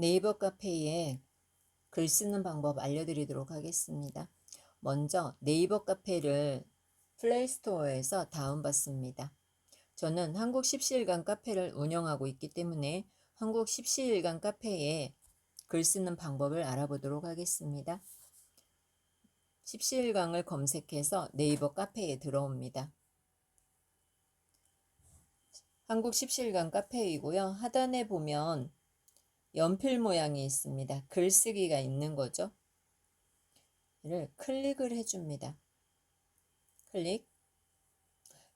네이버 카페에 글 쓰는 방법 알려드리도록 하겠습니다. 먼저 네이버 카페를 플레이스토어에서 다운받습니다. 저는 한국 십시일간 카페를 운영하고 있기 때문에 한국 십시일간 카페에 글 쓰는 방법을 알아보도록 하겠습니다. 십시일강을 검색해서 네이버 카페에 들어옵니다. 한국 십시일간 카페이고요. 하단에 보면 연필 모양이 있습니다. 글쓰기가 있는 거죠. 를 클릭을 해줍니다. 클릭.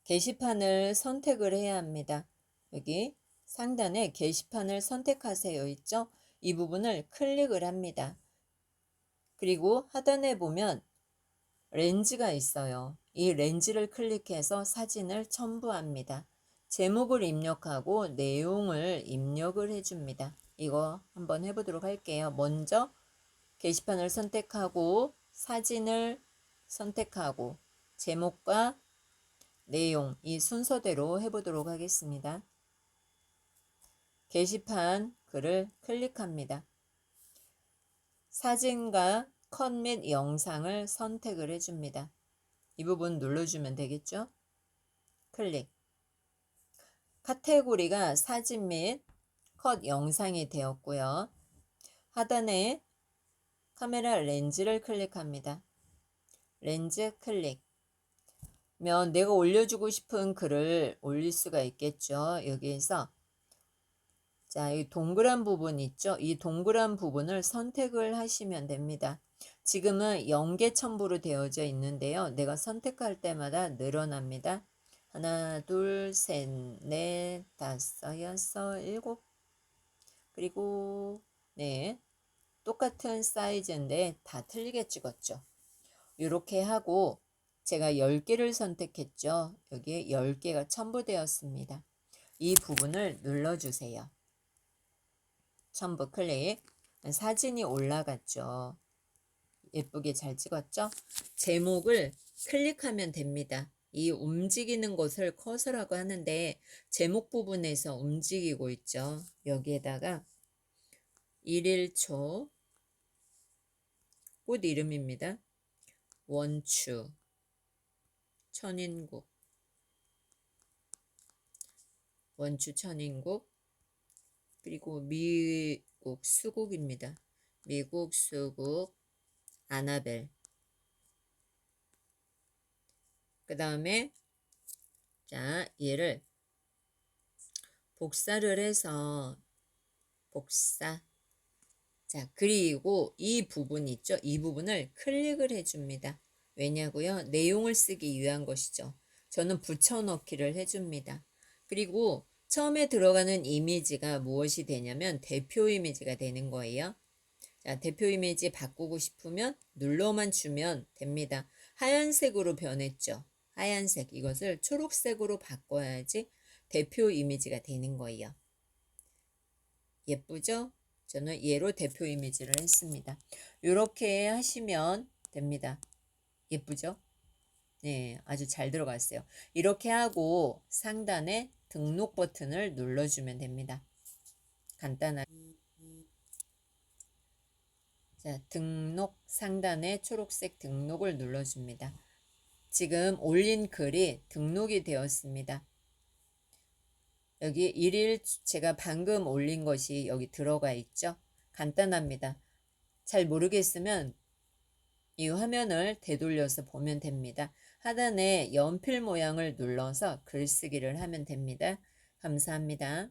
게시판을 선택을 해야 합니다. 여기 상단에 게시판을 선택하세요 있죠? 이 부분을 클릭을 합니다. 그리고 하단에 보면 렌즈가 있어요. 이 렌즈를 클릭해서 사진을 첨부합니다. 제목을 입력하고 내용을 입력을 해줍니다. 이거 한번 해보도록 할게요. 먼저 게시판을 선택하고 사진을 선택하고 제목과 내용 이 순서대로 해보도록 하겠습니다. 게시판 글을 클릭합니다. 사진과 컷 및 영상을 선택을 해줍니다. 이 부분 눌러주면 되겠죠? 클릭. 카테고리가 사진 및 컷 영상이 되었고요. 하단에 카메라 렌즈를 클릭합니다. 렌즈 클릭. 면 내가 올려주고 싶은 글을 올릴 수가 있겠죠. 여기에서 자, 이 동그란 부분 있죠? 이 동그란 부분을 선택을 하시면 됩니다. 지금은 연계 첨부로 되어져 있는데요. 내가 선택할 때마다 늘어납니다. 하나, 둘, 셋, 넷, 다섯, 여섯, 일곱. 그리고 네. 똑같은 사이즈인데 다 틀리게 찍었죠. 이렇게 하고 제가 10개를 선택했죠. 여기에 10개가 첨부되었습니다. 이 부분을 눌러주세요. 첨부 클릭. 사진이 올라갔죠. 예쁘게 잘 찍었죠? 제목을 클릭하면 됩니다. 이 움직이는 것을 커서라고 하는데 제목 부분에서 움직이고 있죠. 여기에다가 1일초 꽃 이름입니다. 원추 천인국 원추 천인국 그리고 미국 수국입니다. 미국 수국 아나벨 그 다음에 자 얘를 복사를 해서 복사. 자 그리고 이 부분 있죠? 이 부분을 클릭을 해줍니다. 왜냐고요? 내용을 쓰기 위한 것이죠. 저는 붙여넣기를 해줍니다. 그리고 처음에 들어가는 이미지가 무엇이 되냐면 대표 이미지가 되는 거예요. 자 대표 이미지 바꾸고 싶으면 눌러만 주면 됩니다. 하얀색으로 변했죠 하얀색 이것을 초록색으로 바꿔야지 대표 이미지가 되는 거예요. 예쁘죠? 저는 얘로 대표 이미지를 했습니다. 이렇게 하시면 됩니다. 예쁘죠? 네, 아주 잘 들어갔어요. 이렇게 하고 상단에 등록 버튼을 눌러주면 됩니다. 간단하게. 자, 등록 상단에 초록색 등록을 눌러줍니다. 지금 올린 글이 등록이 되었습니다. 여기 1일 제가 방금 올린 것이 여기 들어가 있죠. 간단합니다. 잘 모르겠으면 이 화면을 되돌려서 보면 됩니다. 하단에 연필 모양을 눌러서 글쓰기를 하면 됩니다. 감사합니다.